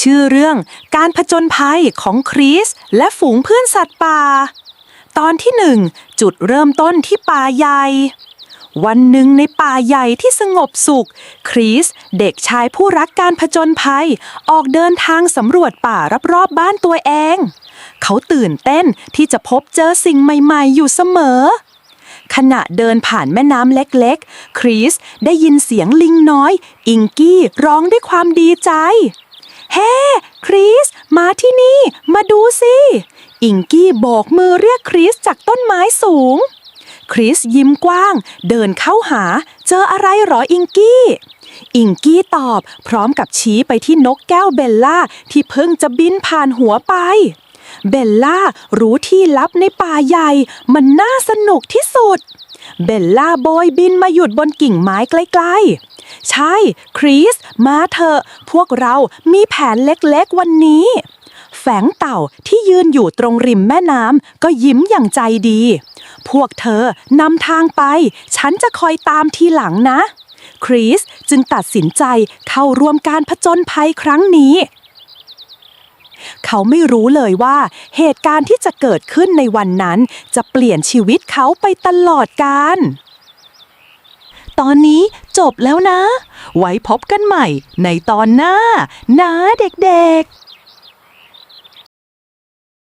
ชื่อเรื่องการผจญภัยของคริสและฝูงเพื่อนสัตว์ป่า ตอนที่หนึ่งจุดเริ่มต้นที่ป่าใหญ่ วันหนึ่งในป่าใหญ่ที่สงบสุข คริสเด็กชายผู้รักการผจญภัย ออกเดินทางสำรวจป่ารอบๆบ้านตัวเอง เขาตื่นเต้นที่จะพบเจอสิ่งใหม่ๆ อยู่เสมอขณะเดินผ่านแม่น้ำเล็กๆ คริสได้ยินเสียงลิงน้อย อิงกี้ร้องด้วยความดีใจ เฮ้ คริส มาที่นี่ มาดูสิ อิงกี้โบกมือเรียกคริสจากต้นไม้สูง คริสยิ้มกว้าง เดินเข้าหา เจออะไรหรออิงกี้ อิงกี้ตอบ พร้อมกับชี้ไปที่นกแก้วเบลล่า ที่เพิ่งจะบินผ่านหัวไป เบลล่ารู้ที่ลับในป่าใหญ่ มันน่าสนุกที่สุด เบลล่าโบยบินมาหยุดบนกิ่งไม้ใกล้ๆ ใช่ คริส มาเถอะ พวกเรามีแผนเล็กๆวันนี้ แฝงเต่าที่ยืนอยู่ตรงริมแม่น้ำก็ยิ้มอย่างใจดี พวกเธอนำทางไป ฉันจะคอยตามทีหลังนะ คริสจึงตัดสินใจเข้าร่วมการผจญภัยครั้งนี้ เขาไม่รู้เลยว่าเหตุการณ์ที่จะเกิดขึ้นในวันนั้น จะเปลี่ยนชีวิตเขาไปตลอดกาลตอนนี้จบแล้วนะ ไว้พบกันใหม่ในตอนหน้า นะเด็กๆ